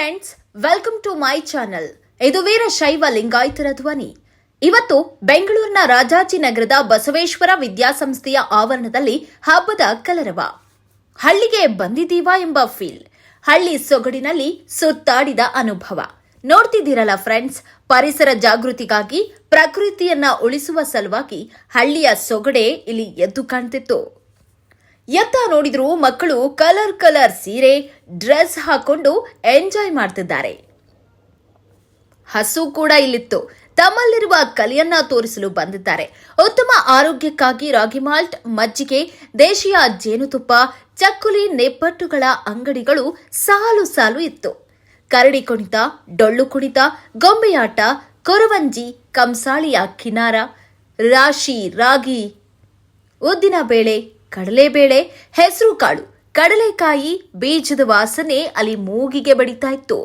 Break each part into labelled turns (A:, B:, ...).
A: Friends welcome to my channel ಇದು ವೀರಶೈವ ಲಿಂಗಾಯತರ ಧ್ವನಿ. ಇವತ್ತು ಬೆಂಗಳೂರಿನ ರಾಜಾಜಿನಗರದ ಬಸವೇಶ್ವರ ವಿದ್ಯಾಸಂಸ್ಥೆಯ ಆವರಣದಲ್ಲಿ ಹಬ್ಬದ ಕಲರವ. ಹಳ್ಳಿಗೆ ಬಂದಿದ್ದೀವಾ ಎಂಬ ಫೀಲ್ ಹಳ್ಳಿ ಸೊಗಡಿನಲ್ಲಿ ಸುತ್ತಾಡಿದ ಅನುಭವ. ನೋಡ್ತಿದ್ದೀರಲ್ಲ ಫ್ರೆಂಡ್ಸ್ ಪರಿಸರ ಜಾಗೃತಿಗಾಗಿ ಪ್ರಕೃತಿಯನ್ನ ಉಳಿಸುವ ಸಲುವಾಗಿ ಹಳ್ಳಿಯ ಸೊಗಡೆ ಇಲ್ಲಿ ಎದ್ದು ಕಾಣ್ತಿತ್ತು. ಎತ್ತ ನೋಡಿದ್ರು ಮಕ್ಕಳು ಕಲರ್ ಕಲರ್ ಸೀರೆ, ಡ್ರೆಸ್ ಹಾಕೊಂಡು ಎಂಜಾಯ್ ಮಾಡ್ತಿದ್ದಾರೆ. ಹಸು ಕೂಡ ಇಲ್ಲಿತ್ತು. ತಮ್ಮಲ್ಲಿರುವ ಕಲೆಯನ್ನ ತೋರಿಸಲು ಬಂದಿದ್ದಾರೆ. ಉತ್ತಮ ಆರೋಗ್ಯಕ್ಕಾಗಿ ರಾಗಿ ಮಾಲ್ಟ್, ಮಜ್ಜಿಗೆ, ದೇಶೀಯ ಜೇನುತುಪ್ಪ, ಚಕ್ಕುಲಿ ನೆಪ್ಪಟ್ಟುಗಳ ಅಂಗಡಿಗಳು ಸಾಲು ಸಾಲು ಇತ್ತು. ಕರಡಿ ಕುಣಿತ, ಡೊಳ್ಳು ಕುಣಿತ, ಗೊಂಬೆಯಾಟ, ಕೊರವಂಜಿ, ಕಂಸಾಳಿಯ ಕಿನಾರ, ರಾಶಿ, ರಾಗಿ, ಉದ್ದಿನ ಬೇಳೆ ಕಡಲೆಬೇಳೆ, ಹೆಸರು ಕಾಳು, ಕಡಲೆಕಾಯಿ ಬೀಜದ ವಾಸನೆ ಅಲ್ಲಿ ಮೂಗಿಗೆ ಬಡಿತಾ ಇತ್ತು.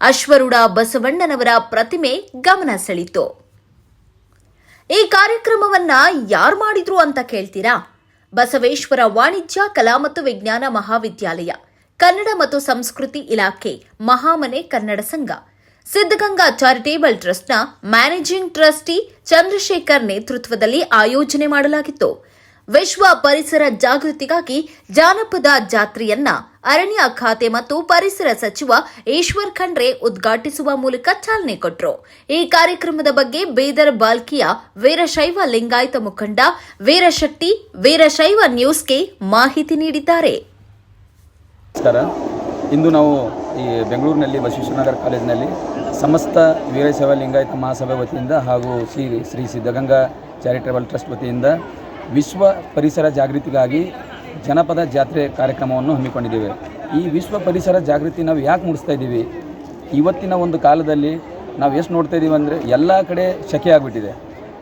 A: ಅಶ್ವರೂಢ ಬಸವಣ್ಣನವರ ಪ್ರತಿಮೆ ಗಮನ ಸೆಳೀತು ಈ ಕಾರ್ಯಕ್ರಮವನ್ನ ಯಾರು ಮಾಡಿದ್ರು ಅಂತ ಕೇಳ್ತೀರಾ? ಬಸವೇಶ್ವರ ವಾಣಿಜ್ಯ, ಕಲಾ ಮತ್ತು ವಿಜ್ಞಾನ ಮಹಾವಿದ್ಯಾಲಯ, ಕನ್ನಡ ಮತ್ತು ಸಂಸ್ಕೃತಿ ಇಲಾಖೆ, ಮಹಾಮನೆ ಕನ್ನಡ ಸಂಘ, ಸಿದ್ಧಗಂಗಾ ಚಾರಿಟೇಬಲ್ ಟ್ರಸ್ಟ್ನ ಮ್ಯಾನೇಜಿಂಗ್ ಟ್ರಸ್ಟಿ ಚಂದ್ರಶೇಖರ್ ನೇತೃತ್ವದಲ್ಲಿ ಆಯೋಜನೆ ಮಾಡಲಾಗಿತ್ತು. ವಿಶ್ವ ಪರಿಸರ ಜಾಗೃತಿಗಾಗಿ ಜಾನಪದ ಜಾತ್ರೆಯನ್ನ ಅರಣ್ಯ ಖಾತೆ ಮತ್ತು ಪರಿಸರ ಸಚಿವ ಈಶ್ವರ್ ಖಂಡ್ರೆ ಉದ್ಘಾಟಿಸುವ ಮೂಲಕ ಚಾಲನೆ ಕೊಟ್ಟರು ಈ ಕಾರ್ಯಕ್ರಮದ ಬಗ್ಗೆ ಬೀದರ್ ಬಾಲ್ಕಿಯ ವೀರಶೈವ ಲಿಂಗಾಯತ ಮುಖಂಡ ವೀರಶೆಟ್ಟಿ, ವೀರಶೈವ ನ್ಯೂಸ್ಗೆ ಮಾಹಿತಿ ನೀಡಿದ್ದಾರೆ.
B: ಇಂದು ನಾವು ಈ ಬೆಂಗಳೂರಿನಲ್ಲಿ ವಶಿಷ್ಠನಗರ ಕಾಲೇಜಿನಲ್ಲಿ ಸಮಸ್ತ ವೀರಶೈವ ಲಿಂಗಾಯತ ಮಹಾಸಭೆ ವತಿಯಿಂದ ಹಾಗೂ ಶ್ರೀ ಶ್ರೀ ಸಿದ್ಧಗಂಗಾ ಚಾರಿಟೇಬಲ್ ಟ್ರಸ್ಟ್ ವತಿಯಿಂದ ವಿಶ್ವ ಪರಿಸರ ಜಾಗೃತಿಗಾಗಿ ಜನಪದ ಜಾತ್ರೆ ಕಾರ್ಯಕ್ರಮವನ್ನು ಹಮ್ಮಿಕೊಂಡಿದ್ದೇವೆ. ಈ ವಿಶ್ವ ಪರಿಸರ ಜಾಗೃತಿ ನಾವು ಯಾಕೆ ಮೂಡಿಸ್ತಾ ಇದ್ದೀವಿ? ಇವತ್ತಿನ ಒಂದು ಕಾಲದಲ್ಲಿ ನಾವು ಎಷ್ಟು ನೋಡ್ತಾ ಇದ್ದೀವಿ ಅಂದರೆ ಎಲ್ಲ ಕಡೆ ಸೆಕೆ ಆಗಿಬಿಟ್ಟಿದೆ.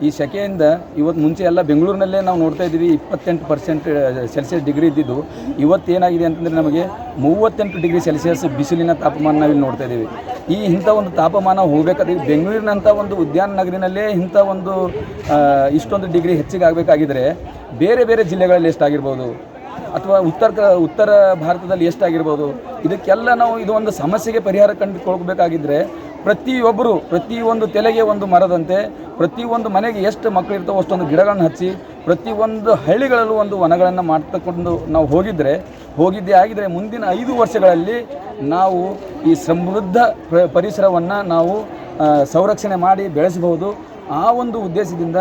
B: ಈ ಸೆಕೆಯಿಂದ ಇವತ್ತು ಮುಂಚೆ ಎಲ್ಲ ಬೆಂಗಳೂರಿನಲ್ಲೇ ನಾವು ನೋಡ್ತಾ ಇದ್ದೀವಿ, ಇಪ್ಪತ್ತೆಂಟು ಪರ್ಸೆಂಟ್ ಸೆಲ್ಸಿಯಸ್ ಡಿಗ್ರಿ ಇದ್ದಿದ್ದು. ಇವತ್ತು ಏನಾಗಿದೆ ಅಂತಂದರೆ ನಮಗೆ ಮೂವತ್ತೆಂಟು ಡಿಗ್ರಿ ಸೆಲ್ಸಿಯಸ್ ಬಿಸಿಲಿನ ತಾಪಮಾನ ನಾವಿಲ್ಲಿ ನೋಡ್ತಾ ಇದ್ದೀವಿ. ಈ ಇಂಥ ಒಂದು ತಾಪಮಾನ ಹೋಗಬೇಕಾದ್ರೆ ಬೆಂಗಳೂರಿನಂಥ ಒಂದು ಉದ್ಯಾನ ನಗರಿನಲ್ಲೇ ಇಂಥ ಒಂದು ಇಷ್ಟೊಂದು ಡಿಗ್ರಿ ಹೆಚ್ಚಿಗೆ ಆಗಬೇಕಾಗಿದ್ದರೆ ಬೇರೆ ಬೇರೆ ಜಿಲ್ಲೆಗಳಲ್ಲಿ ಎಷ್ಟಾಗಿರ್ಬೋದು? ಅಥವಾ ಉತ್ತರ ಉತ್ತರ ಭಾರತದಲ್ಲಿ ಎಷ್ಟಾಗಿರ್ಬೋದು? ಇದಕ್ಕೆಲ್ಲ ನಾವು ಇದು ಒಂದು ಸಮಸ್ಯೆಗೆ ಪರಿಹಾರ ಕಂಡುಕೊಳ್ಬೇಕಾಗಿದ್ದರೆ ಪ್ರತಿಯೊಬ್ಬರು ಪ್ರತಿಯೊಂದು ತಲೆಗೆ ಒಂದು ಮರದಂತೆ, ಪ್ರತಿಯೊಂದು ಮನೆಗೆ ಎಷ್ಟು ಮಕ್ಕಳು ಇರ್ತವೋ ಅಷ್ಟೊಂದು ಗಿಡಗಳನ್ನು ಹಚ್ಚಿ, ಪ್ರತಿಯೊಂದು ಹಳ್ಳಿಗಳಲ್ಲೂ ಒಂದು ವನಗಳನ್ನು ಮಾಡ್ತಕೊಂಡು ನಾವು ಹೋಗಿದ್ದರೆ ಹೋಗಿದ್ದೇ ಆಗಿದ್ದರೆ ಮುಂದಿನ ಐದು ವರ್ಷಗಳಲ್ಲಿ ನಾವು ಈ ಸಮೃದ್ಧ ಪ್ರ- ಪರಿಸರವನ್ನು ನಾವು ಸಂರಕ್ಷಣೆ ಮಾಡಿ ಬೆಳೆಸಬಹುದು. ಆ ಒಂದು ಉದ್ದೇಶದಿಂದ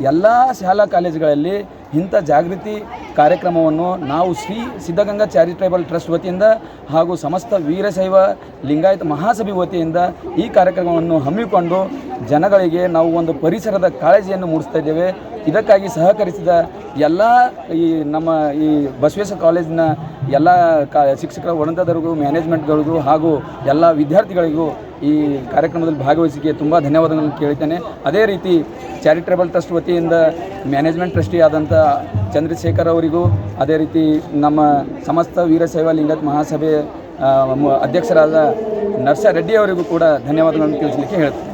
B: ಎಲ್ಲ ಶಾಲಾ ಕಾಲೇಜುಗಳಲ್ಲಿ ಇಂಥ ಜಾಗೃತಿ ಕಾರ್ಯಕ್ರಮವನ್ನು ನಾವು ಶ್ರೀ ಸಿದ್ಧಗಂಗಾ ಚಾರಿಟೇಬಲ್ ಟ್ರಸ್ಟ್ ವತಿಯಿಂದ ಹಾಗೂ ಸಮಸ್ತ ವೀರಶೈವ ಲಿಂಗಾಯತ ಮಹಾಸಭೆ ವತಿಯಿಂದ ಈ ಕಾರ್ಯಕ್ರಮವನ್ನು ಹಮ್ಮಿಕೊಂಡು ಜನಗಳಿಗೆ ನಾವು ಒಂದು ಪರಿಸರದ ಕಾಳಜಿಯನ್ನು ಮೂಡಿಸ್ತಾ ಇದ್ದೇವೆ. ಇದಕ್ಕಾಗಿ ಸಹಕರಿಸಿದ ಎಲ್ಲ ಈ ನಮ್ಮ ಈ ಬಸವೇಶ್ವರ ಕಾಲೇಜಿನ ಎಲ್ಲ ಕಾ ಶಿಕ್ಷಕರ ಒಡಂತದವರಿಗೂ ಮ್ಯಾನೇಜ್ಮೆಂಟ್ಗಳಿಗೂ ಹಾಗೂ ಎಲ್ಲ ವಿದ್ಯಾರ್ಥಿಗಳಿಗೂ ಈ ಕಾರ್ಯಕ್ರಮದಲ್ಲಿ ಭಾಗವಹಿಸಿಕೆ ತುಂಬ ಧನ್ಯವಾದಗಳನ್ನು ಕೇಳ್ತೇನೆ. ಅದೇ ರೀತಿ ಚಾರಿಟೇಬಲ್ ಟ್ರಸ್ಟ್ ವತಿಯಿಂದ ಮ್ಯಾನೇಜ್ಮೆಂಟ್ ಟ್ರಸ್ಟಿ ಆದಂಥ ಚಂದ್ರಶೇಖರ್ ಅವರಿಗೂ, ಅದೇ ರೀತಿ ನಮ್ಮ ಸಮಸ್ತ ವೀರಶೈವ ಲಿಂಗತ್ ಮಹಾಸಭೆ ಅಧ್ಯಕ್ಷರಾದ ನರ್ಸ ರೆಡ್ಡಿ ಅವರಿಗೂ ಕೂಡ ಧನ್ಯವಾದಗಳನ್ನು ತಿಳಿಸಲಿಕ್ಕೆ ಹೇಳ್ತೀನಿ.